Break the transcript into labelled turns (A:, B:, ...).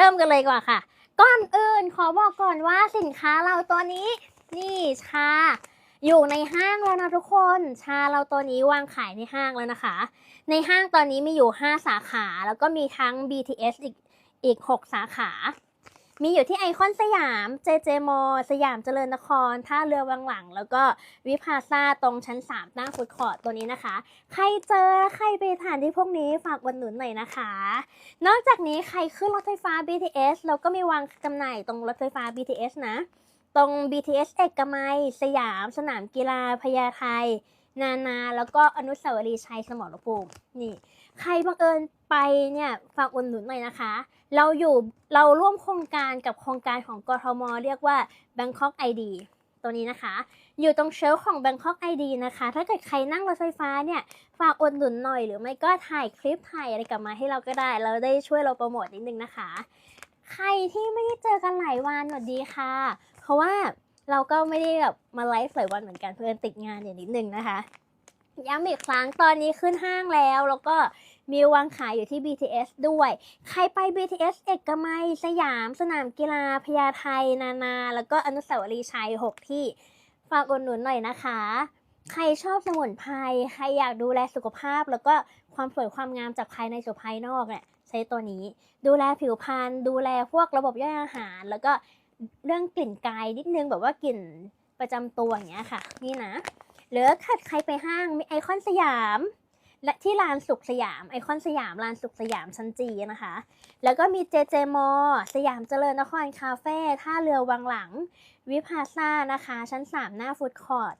A: เริ่มกันเลยกว่าค่ะ ก่อนอื่นขอบอกก่อนว่าสินค้าเราตัวนี้ นี่ชา อยู่ในห้างแล้วนะทุกคน ชาเราตัวนี้วางขายในห้างแล้วนะคะ ในห้างตอนนี้มีอยู่ 5 สาขา แล้วก็มีทั้ง BTS อีกอีก 6 สาขา มีอยู่ที่ไอคอนสยาม JJ m a l l สยามเจริญนคร ท่าเรือวังหลัง แล้วก็วิภาซาตรงชั้น 3 หน้าฟูดคอร์ทตัวนี้นะคะ ใครเจอ ใครไปทานที่พวกนี้ฝากอุดหนุนหน่อยนะคะ นอกจากนี้ใครขึ้นรถไฟฟ้า BTS เราก็มีวางจำหน่ายตรงรถไฟฟ้า BTS นะ ตรง BTS เอกมัย สยาม สนามกีฬาพญาไท นานา แล้วก็อนุสาวรีย์ชัยสมรภูมินี่ ใครบังเอิญไปเนี่ยฝากอุดหนุนหน่อยนะคะ เราอยู่เราร่วมโครงการกับโครงการของกทม เรียกว่า Bangkok ID ตัวนี้นะคะ อยู่ตรงเชลฟ์ของ Bangkok ID นะคะ ถ้าเกิดใครนั่งรถไฟฟ้าเนี่ย ฝากอุดหนุนหน่อยหรือไม่ก็ถ่ายคลิปถ่ายอะไรกลับมาให้เราก็ได้ เราได้ช่วยเราโปรโมทนิดนึงนะคะ ใครที่ไม่ได้เจอกันหลายวันสวัสดีค่ะ เพราะว่า เราก็ไม่ได้แบบมาไลฟ์หลายวันเหมือนกันเพื่อนติดงานอย่างนิดนึงนะคะย้ำอีกครั้งตอนนี้ขึ้นห้างแล้ว แล้วก็มีวางขายอยู่ที่ BTS ด้วย ใครไป BTS เอกมัย สยาม สนามกีฬาพญาไทนานา แล้วก็อนุสาวรีย์ชัย 6 ที่ ฝากอุดหนุนหน่อยนะคะ ใครชอบสมุนไพร ใครอยากดูแลสุขภาพ แล้วก็ความสวยความงามจากภายในสู่ภายนอกเนี่ยใช้ตัวนี้ ดูแลผิวพรรณดูแลพวกระบบย่อยอาหาร แล้วก็ เรื่องกลิ่นกายนิดนึงแบบว่ากลิ่นประจำตัวอย่างเงี้ยค่ะ นี่นะ หรือถ้าใครไปห้างมีไอคอนสยาม และที่ลานสุขสยามไอคอนสยามลานสุขสยามชั้นจีนะคะ แล้วก็มีเจเจมอสยามเจริญนครคาเฟ่ท่าเรือวังหลัง วิภาซ่านะคะ ชั้น 3 หน้าฟูดคอร์ท